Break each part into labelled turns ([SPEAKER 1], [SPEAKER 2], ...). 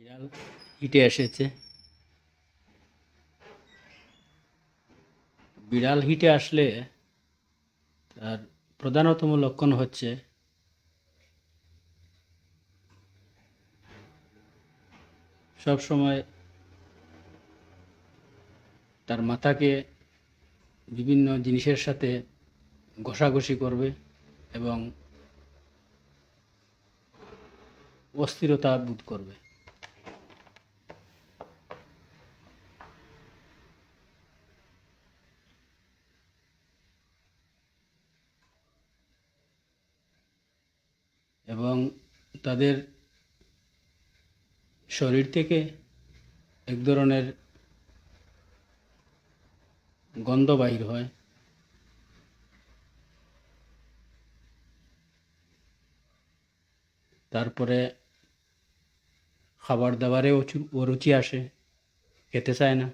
[SPEAKER 1] বিড়াল হিটে এসেছে। বিড়াল হিটে আসলে তার প্রধানতম লক্ষণ হচ্ছে সব সময় তার মাথাকে বিভিন্ন জিনিসের সাথে ঘষাঘষি করবে এবং অস্থিরতা বোধ করবে। এবং তাদের শরীর থেকে এক ধরনের গন্ধ বাহির হয়। তারপরে খাবার দাবারে অরুচি আসে, খেতে চায় না।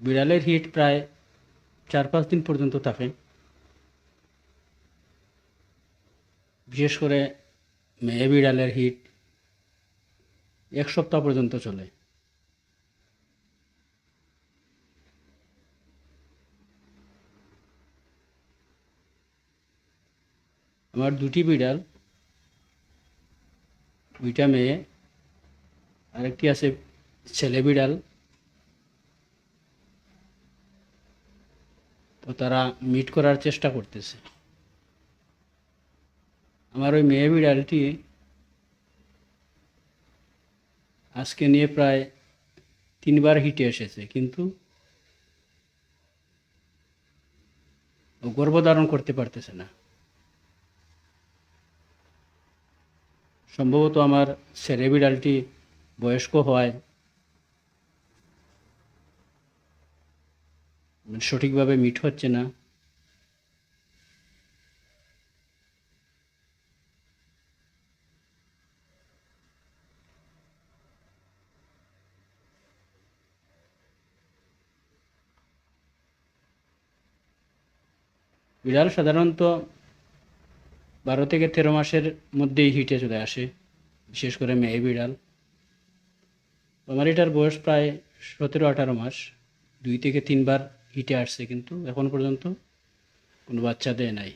[SPEAKER 1] বিড়ালের হিট প্রায় চার পাঁচ দিন পর্যন্ত থাকে। বিশেষ করে মেয়ে বিড়ালের হিট এক সপ্তাহ পর্যন্ত চলে। আমার দুটি বিড়াল, দুইটা মেয়ে, আরেকটি আছে ছেলে বিড়াল। তো তারা মিট করার চেষ্টা করতেছে। আমার ওই মেয়ে বিড়ালটি আজকে নিয়ে প্রায় তিনবার হিটে এসেছে, কিন্তু ও গর্ভধারণ করতে পারতেছে না। সম্ভবত আমার ছেলে বিড়ালটি বয়স্ক হয় সঠিকভাবে মিট হচ্ছে না। বিড়াল সাধারণত বারো থেকে তেরো মাসের মধ্যেই হিটে চলে আসে, বিশেষ করে মেয়ে বিড়াল। আমার এটার বয়স প্রায় সতেরো আঠারো মাস, দুই থেকে তিনবার হিটে আসছে কিন্তু এখন পর্যন্ত কোনো বাচ্চা দেয় নাই।